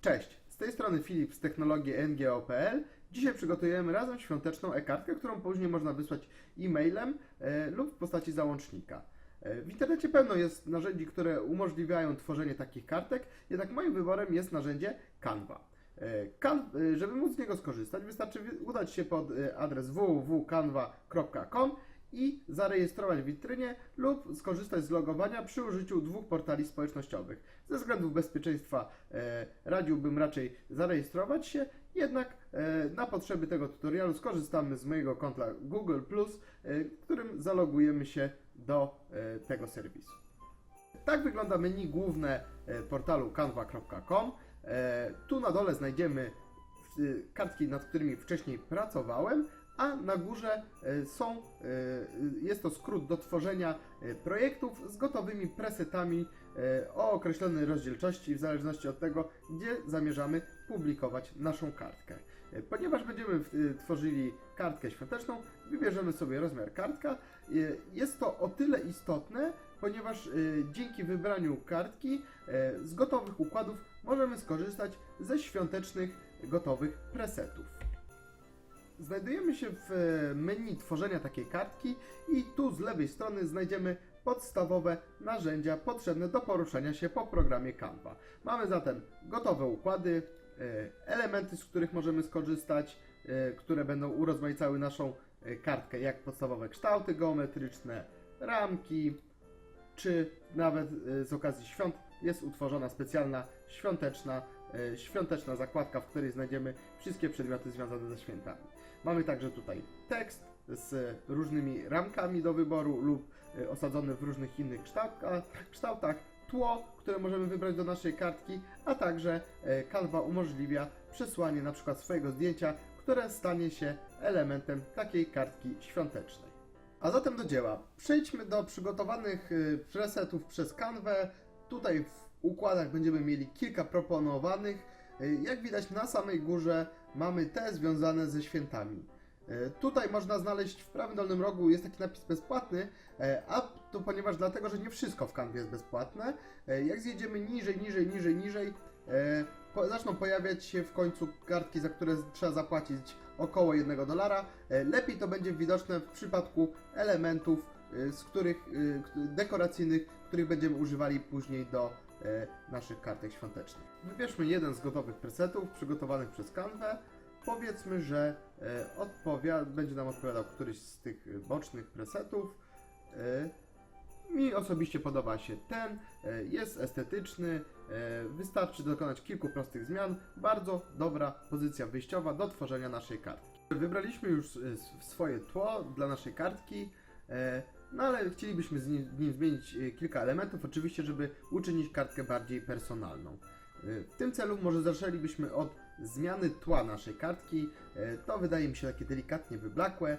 Cześć, z tej strony Filip z technologii ngo.pl. Dzisiaj przygotujemy razem świąteczną e-kartkę, którą później można wysłać e-mailem e, lub w postaci załącznika. E, w internecie pełno jest narzędzi, które umożliwiają tworzenie takich kartek, jednak moim wyborem jest narzędzie Canva. E, e, żeby móc z niego skorzystać, wystarczy wy- udać się pod e, adres www.canva.com i zarejestrować w witrynie lub skorzystać z logowania przy użyciu dwóch portali społecznościowych. Ze względów bezpieczeństwa e, radziłbym raczej zarejestrować się, jednak e, na potrzeby tego tutorialu skorzystamy z mojego konta Google+, e, którym zalogujemy się do e, tego serwisu. Tak wygląda menu główne e, portalu canva.com. E, Tu na dole znajdziemy w- kartki, nad którymi wcześniej pracowałem, a na górze e, są, e, jest to skrót do tworzenia e, projektów z gotowymi presetami e, o określonej rozdzielczości w zależności od tego, gdzie zamierzamy publikować naszą kartkę. E, Ponieważ będziemy tworzyli kartkę świąteczną, wybierzemy sobie rozmiar kartka. E, Jest to o tyle istotne, ponieważ e, dzięki wybraniu kartki e, z gotowych układów możemy skorzystać ze świątecznych gotowych presetów. Znajdujemy się w e, menu tworzenia takiej kartki i tu z lewej strony znajdziemy podstawowe narzędzia potrzebne do poruszania się po programie Canva. Mamy zatem gotowe układy, e, elementy, z których możemy skorzystać, e, które będą urozmaicały naszą kartkę, jak podstawowe kształty geometryczne, ramki, czy nawet z okazji świąt jest utworzona specjalna świąteczna, świąteczna zakładka, w której znajdziemy wszystkie przedmioty związane ze świętami. Mamy także tutaj tekst z różnymi ramkami do wyboru lub e, osadzony w różnych innych kształtach, tło, które możemy wybrać do naszej kartki, a także e, Canva umożliwia przesłanie na przykład swojego zdjęcia, które stanie się elementem takiej kartki świątecznej. A zatem do dzieła. Przejdźmy do przygotowanych y, presetów przez Canwę. Tutaj w układach będziemy mieli kilka proponowanych. Y, Jak widać na samej górze mamy te związane ze świętami. Y, Tutaj można znaleźć w prawym dolnym rogu jest taki napis bezpłatny, e, a to ponieważ dlatego, że nie wszystko w Canwie jest bezpłatne. E, Jak zjedziemy niżej, niżej, niżej, niżej, e, zaczną pojawiać się w końcu kartki, za które trzeba zapłacić około 1 dolara. E, Lepiej to będzie widoczne w przypadku elementów, e, z których e, dekoracyjnych, których będziemy używali później do e, naszych kartek świątecznych. Wybierzmy jeden z gotowych presetów przygotowanych przez Canwę. Powiedzmy, że e, będzie nam odpowiadał któryś z tych e, bocznych presetów. E, mi osobiście podoba się ten, e, jest estetyczny, e, wystarczy dokonać kilku prostych zmian. Bardzo dobra pozycja wyjściowa do tworzenia naszej kartki. Wybraliśmy już e, swoje tło dla naszej kartki, e, no ale chcielibyśmy z nim, w nim zmienić e, kilka elementów, oczywiście, żeby uczynić kartkę bardziej personalną. E, W tym celu może zaczęlibyśmy od zmiany tła naszej kartki. E, To wydaje mi się takie delikatnie wyblakłe.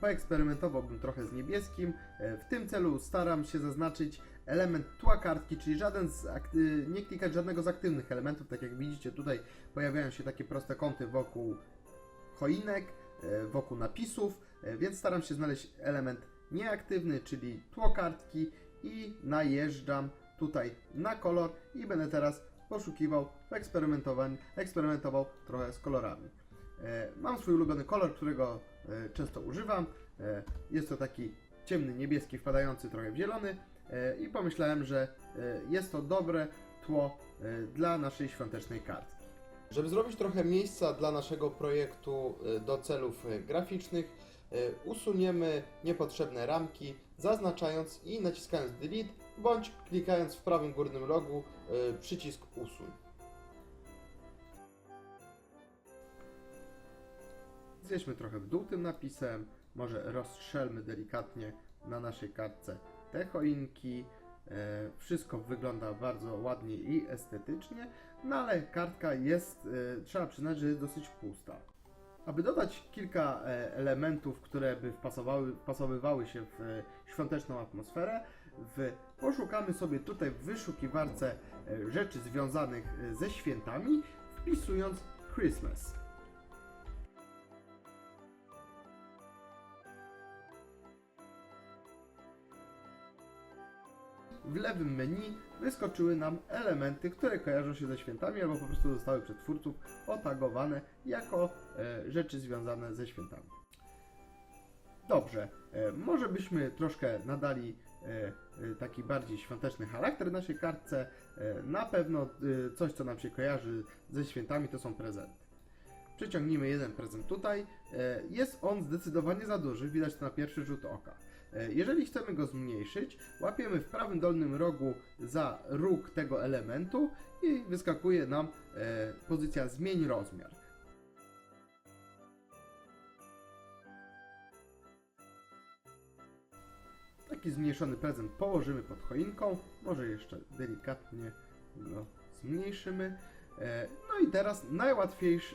Poeksperymentowałbym trochę z niebieskim. W tym celu staram się zaznaczyć element tła kartki, czyli żaden z nie klikać żadnego z aktywnych elementów. Tak jak widzicie, tutaj pojawiają się takie proste kąty wokół choinek, wokół napisów, więc staram się znaleźć element nieaktywny, czyli tło kartki i najeżdżam tutaj na kolor i będę teraz poszukiwał, eksperymentował trochę z kolorami. E, Mam swój ulubiony kolor, którego e, często używam. E, Jest to taki ciemny niebieski wpadający trochę w zielony i pomyślałem, że jest to dobre tło dla naszej świątecznej kartki. Żeby zrobić trochę miejsca dla naszego projektu do celów graficznych, usuniemy niepotrzebne ramki, zaznaczając i naciskając Delete, bądź klikając w prawym górnym rogu e, przycisk Usuń. Zjedźmy trochę w dół tym napisem, może rozstrzelmy delikatnie na naszej kartce te choinki. E, Wszystko wygląda bardzo ładnie i estetycznie, no ale kartka jest, trzeba przyznać, że jest dosyć pusta. Aby dodać kilka e, elementów, które by wpasowały, wpasowywały się w e, świąteczną atmosferę, w, poszukamy sobie tutaj w wyszukiwarce e, rzeczy związanych ze świętami, wpisując Christmas. W lewym menu wyskoczyły nam elementy, które kojarzą się ze świętami albo po prostu zostały przez twórców otagowane jako e, rzeczy związane ze świętami. Dobrze, e, może byśmy troszkę nadali e, e, taki bardziej świąteczny charakter naszej kartce. E, na pewno e, coś, co nam się kojarzy ze świętami, to są prezenty. Przyciągnijmy jeden prezent tutaj. E, Jest on zdecydowanie za duży, widać to na pierwszy rzut oka. E, Jeżeli chcemy go zmniejszyć, łapiemy w prawym dolnym rogu za róg tego elementu i wyskakuje nam e, pozycja zmień rozmiar. Taki zmniejszony prezent położymy pod choinką, może jeszcze delikatnie go zmniejszymy. E, No i teraz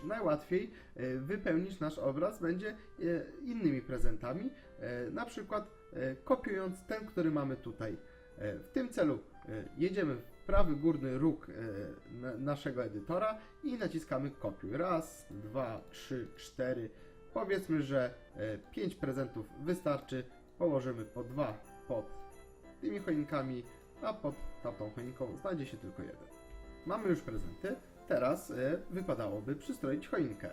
najłatwiej e, wypełnić nasz obraz będzie innymi prezentami, na przykład kopiując ten, który mamy tutaj. E, W tym celu e, jedziemy w prawy górny róg e, na- naszego edytora i naciskamy kopiuj. Raz, dwa, trzy, cztery. Powiedzmy, że 5 prezentów wystarczy. Położymy po dwa pod tymi choinkami, a pod tamtą choinką znajdzie się tylko jeden. Mamy już prezenty. Teraz e, wypadałoby przystroić choinkę.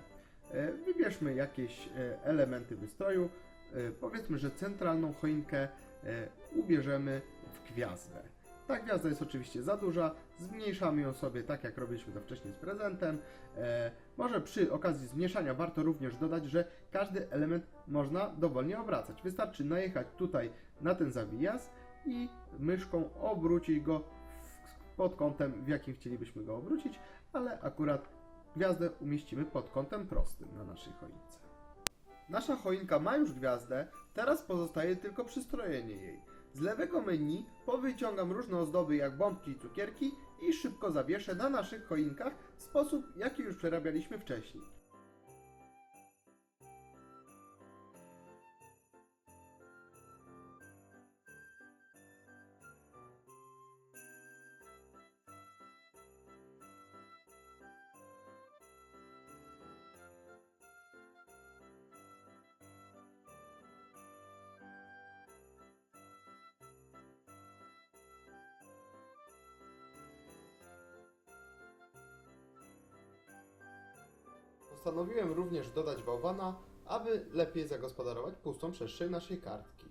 E, wybierzmy jakieś e, elementy wystroju. E, powiedzmy, że centralną choinkę e, ubierzemy w gwiazdę. Ta gwiazda jest oczywiście za duża, zmniejszamy ją sobie tak jak robiliśmy to wcześniej z prezentem. E, może przy okazji zmniejszania warto również dodać, że każdy element można dowolnie obracać. Wystarczy najechać tutaj na ten zawijas i myszką obrócić go w- pod kątem, w jakim chcielibyśmy go obrócić, ale akurat gwiazdę umieścimy pod kątem prostym na naszej choince. Nasza choinka ma już gwiazdę, teraz pozostaje tylko przystrojenie jej. Z lewego menu powyciągam różne ozdoby jak bombki i cukierki i szybko zawieszę na naszych choinkach w sposób, jaki już przerabialiśmy wcześniej. Postanowiłem również dodać bałwana, aby lepiej zagospodarować pustą przestrzeń naszej kartki.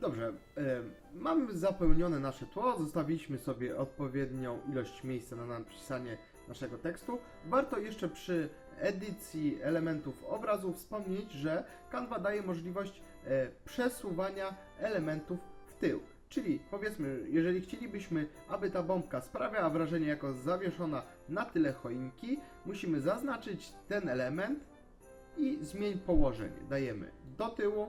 Dobrze, e, mamy zapełnione nasze tło, zostawiliśmy sobie odpowiednią ilość miejsca na napisanie naszego tekstu. Warto jeszcze przy edycji elementów obrazu wspomnieć, że Canva daje możliwość e, przesuwania elementów w tył. Czyli powiedzmy, jeżeli chcielibyśmy, aby ta bombka sprawiała wrażenie jako zawieszona na tyle choinki, musimy zaznaczyć ten element i zmień położenie. Dajemy do tyłu,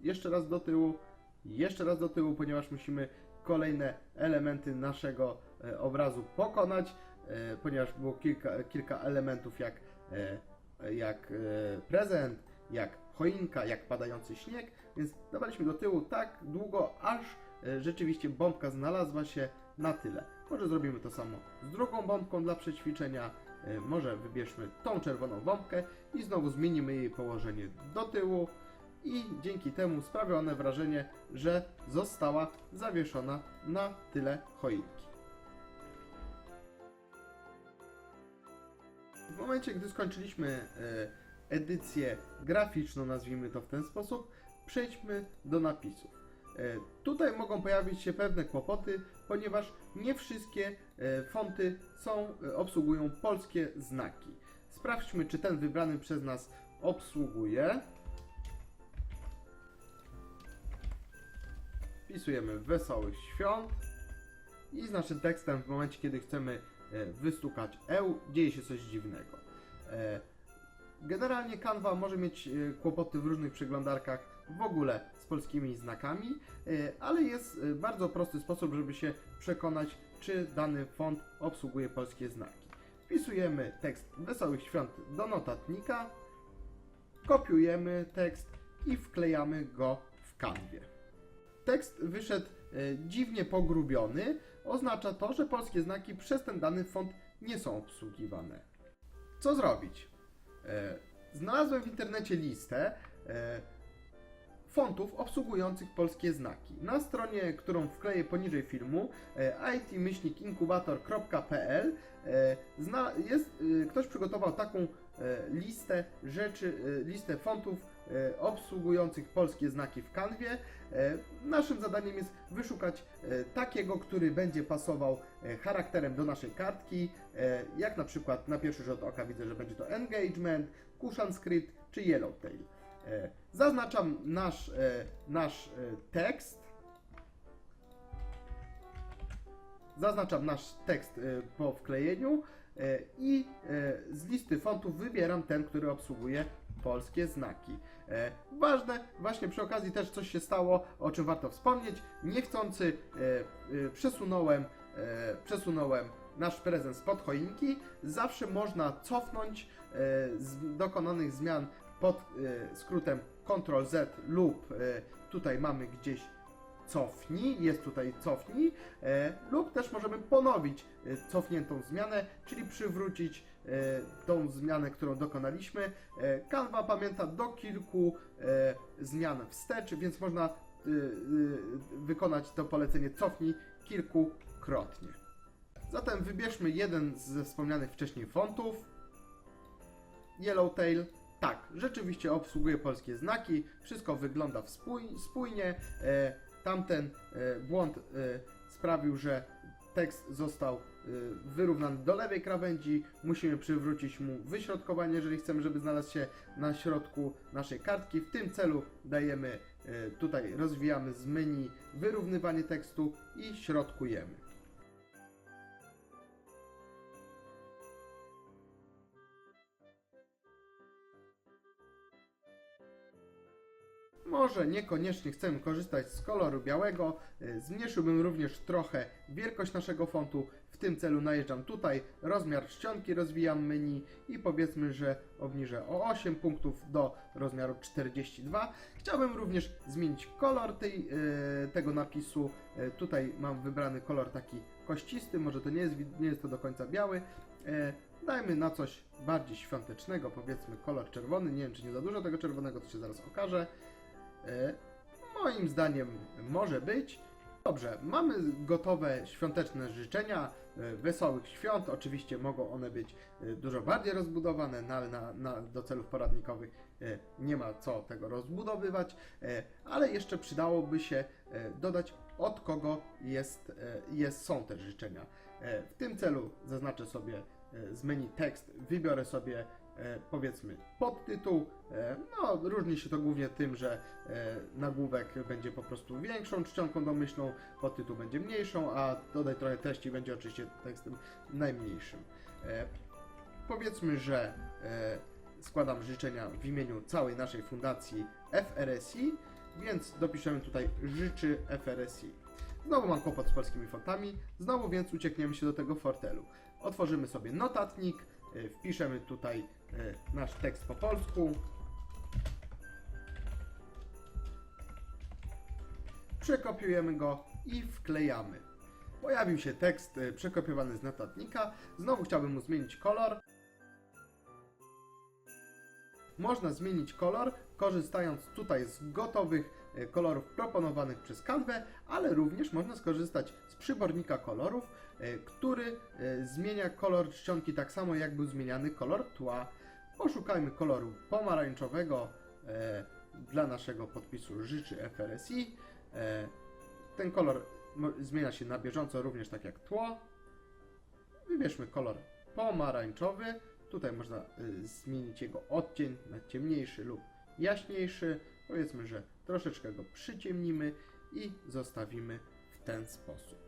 jeszcze raz do tyłu, jeszcze raz do tyłu, ponieważ musimy kolejne elementy naszego e, obrazu pokonać, ponieważ było kilka, kilka elementów jak, e, jak e, prezent, jak choinka, jak padający śnieg, więc dawaliśmy do tyłu tak długo, aż e, rzeczywiście bombka znalazła się na tyle. Może zrobimy to samo z drugą bombką dla przećwiczenia, e, może wybierzmy tą czerwoną bombkę i znowu zmienimy jej położenie do tyłu i dzięki temu sprawia one wrażenie, że została zawieszona na tyle choinki. W momencie, gdy skończyliśmy e, edycję graficzną, nazwijmy to w ten sposób, przejdźmy do napisów. E, Tutaj mogą pojawić się pewne kłopoty, ponieważ nie wszystkie e, fonty są, obsługują polskie znaki. Sprawdźmy, czy ten wybrany przez nas obsługuje. Wpisujemy wesołych świąt i z naszym tekstem w momencie, kiedy chcemy wystukać EU, dzieje się coś dziwnego. E, Generalnie Canva może mieć e, kłopoty w różnych przeglądarkach w ogóle z polskimi znakami, e, ale jest e, bardzo prosty sposób, żeby się przekonać, czy dany font obsługuje polskie znaki. Wpisujemy tekst Wesołych Świąt do notatnika, kopiujemy tekst i wklejamy go w kanwie. Tekst wyszedł e, dziwnie pogrubiony. Oznacza to, że polskie znaki przez ten dany font nie są obsługiwane. Co zrobić? E, Znalazłem w internecie listę e, fontów obsługujących polskie znaki. Na stronie, którą wkleję poniżej filmu, e, it-inkubator.pl jest, ktoś przygotował taką listę rzeczy, listę fontów obsługujących polskie znaki w kanwie. E, Naszym zadaniem jest wyszukać e, takiego, który będzie pasował e, charakterem do naszej kartki, e, jak na przykład na pierwszy rzut oka widzę, że będzie to engagement, Kushan Script czy Yellowtail. E, Zaznaczam nasz, e, nasz e, tekst. Zaznaczam nasz tekst e, po wklejeniu e, i e, z listy fontów wybieram ten, który obsługuje polskie znaki. E, Ważne, właśnie przy okazji też coś się stało, o czym warto wspomnieć. Niechcący e, e, przesunąłem, e, przesunąłem nasz prezent spod choinki. Zawsze można cofnąć e, z dokonanych zmian pod e, skrótem Ctrl Z lub e, tutaj mamy gdzieś cofnij, jest tutaj cofnij, e, lub też możemy ponowić e, cofniętą zmianę, czyli przywrócić tą zmianę, którą dokonaliśmy. E, Canva pamięta do kilku e, zmian wstecz, więc można e, e, wykonać to polecenie cofnij kilkukrotnie. Zatem wybierzmy jeden ze wspomnianych wcześniej fontów. Yellowtail. Tak, rzeczywiście obsługuje polskie znaki, wszystko wygląda spójnie. E, tamten e, błąd e, sprawił, że tekst został e, wyrównany do lewej krawędzi. Musimy przywrócić mu wyśrodkowanie, jeżeli chcemy, żeby znalazł się na środku naszej kartki. W tym celu dajemy e, tutaj, rozwijamy z menu wyrównywanie tekstu i środkujemy. Może niekoniecznie chcemy korzystać z koloru białego. y, Zmniejszyłbym również trochę wielkość naszego fontu. W tym celu najeżdżam tutaj, rozmiar czcionki rozwijam menu i powiedzmy, że obniżę o 8 punktów do rozmiaru 42. Chciałbym również zmienić kolor tej, y, tego napisu. Y, Tutaj mam wybrany kolor taki kościsty, może to nie jest, nie jest to do końca biały. Dajmy na coś bardziej świątecznego, powiedzmy kolor czerwony. Nie wiem, czy nie za dużo tego czerwonego, to się zaraz okaże. E, Moim zdaniem może być. Dobrze, mamy gotowe świąteczne życzenia, e, wesołych świąt. Oczywiście mogą one być e, dużo bardziej rozbudowane, no ale na, na, do celów poradnikowych nie ma co tego rozbudowywać, ale jeszcze przydałoby się dodać od kogo jest, jest, są te życzenia. W tym celu zaznaczę sobie z menu tekst, wybiorę sobie powiedzmy podtytuł. E, No, różni się to głównie tym, że e, nagłówek będzie po prostu większą czcionką domyślną, podtytuł będzie mniejszą, a dodaj trochę treści będzie oczywiście tekstem najmniejszym. E, Powiedzmy, że e, składam życzenia w imieniu całej naszej fundacji FRSI, więc dopiszemy tutaj życzy FRSI. Znowu mam kłopot z polskimi fontami, znowu więc uciekniemy się do tego fortelu. Otworzymy sobie notatnik, e, wpiszemy tutaj e, nasz tekst po polsku. Przekopiujemy go i wklejamy. Pojawił się tekst e, przekopiowany z notatnika. Znowu chciałbym mu zmienić kolor. Można zmienić kolor, korzystając tutaj z gotowych e, kolorów proponowanych przez Canwę, ale również można skorzystać z przybornika kolorów, e, który e, zmienia kolor czcionki tak samo jak był zmieniany kolor tła. Poszukajmy koloru pomarańczowego e, dla naszego podpisu życzy FRSI. E, ten kolor zmienia się na bieżąco również tak jak tło. Wybierzmy kolor pomarańczowy. Tutaj można y, zmienić jego odcień na ciemniejszy lub jaśniejszy. Powiedzmy, że troszeczkę go przyciemnimy i zostawimy w ten sposób.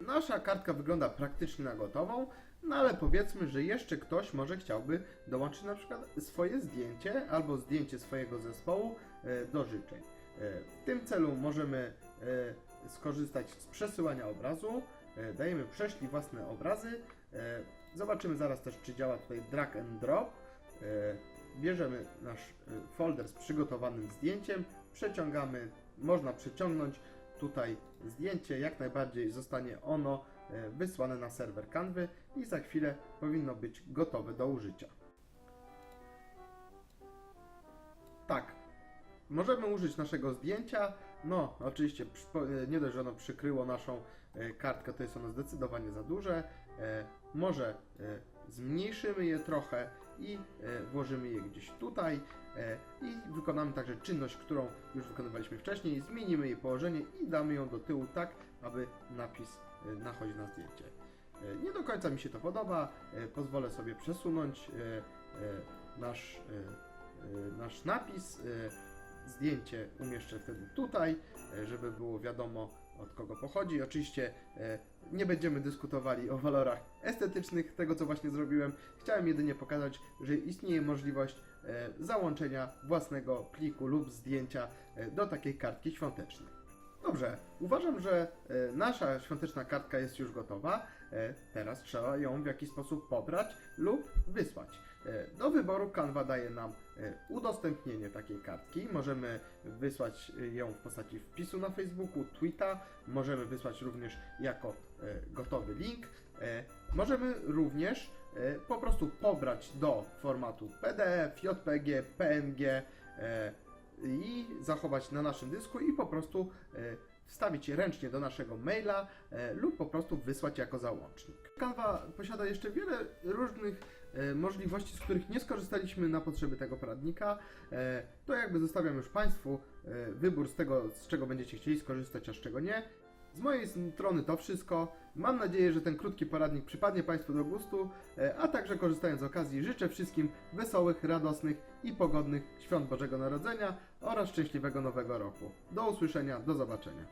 Nasza kartka wygląda praktycznie na gotową, no ale powiedzmy, że jeszcze ktoś może chciałby dołączyć na przykład swoje zdjęcie albo zdjęcie swojego zespołu e, do życzeń. E, W tym celu możemy e, skorzystać z przesyłania obrazu. Dajemy prześlij własne obrazy. Zobaczymy zaraz też, czy działa tutaj drag and drop. Bierzemy nasz folder z przygotowanym zdjęciem, przeciągamy, można przeciągnąć tutaj zdjęcie, jak najbardziej zostanie ono wysłane na serwer Canwy i za chwilę powinno być gotowe do użycia. Tak, możemy użyć naszego zdjęcia. No, oczywiście e, nie dość, że ono przykryło naszą e, kartkę, to jest ono zdecydowanie za duże. E, Może e, zmniejszymy je trochę i e, włożymy je gdzieś tutaj e, i wykonamy także czynność, którą już wykonywaliśmy wcześniej. Zmienimy jej położenie i damy ją do tyłu tak, aby napis e, nachodził na zdjęcie. E, Nie do końca mi się to podoba. e, Pozwolę sobie przesunąć nasz, nasz napis. Zdjęcie umieszczę wtedy tutaj, żeby było wiadomo od kogo pochodzi. Oczywiście nie będziemy dyskutowali o walorach estetycznych tego, co właśnie zrobiłem. Chciałem jedynie pokazać, że istnieje możliwość załączenia własnego pliku lub zdjęcia do takiej kartki świątecznej. Dobrze, uważam, że e, nasza świąteczna kartka jest już gotowa. E, Teraz trzeba ją w jakiś sposób pobrać lub wysłać. E, Do wyboru Canva daje nam udostępnienie takiej kartki. Możemy wysłać ją w postaci wpisu na Facebooku, tweeta. Możemy wysłać również jako gotowy link. Możemy również po prostu pobrać do formatu PDF, JPG, PNG i zachować na naszym dysku i po prostu e, wstawić ręcznie do naszego maila e, lub po prostu wysłać jako załącznik. Canva posiada jeszcze wiele różnych e, możliwości, z których nie skorzystaliśmy na potrzeby tego poradnika. To jakby zostawiam już Państwu wybór z tego, z czego będziecie chcieli skorzystać, a z czego nie. Z mojej strony to wszystko. Mam nadzieję, że ten krótki poradnik przypadnie Państwu do gustu, e, a także korzystając z okazji życzę wszystkim wesołych, radosnych i pogodnych świąt Bożego Narodzenia oraz szczęśliwego Nowego Roku. Do usłyszenia, do zobaczenia.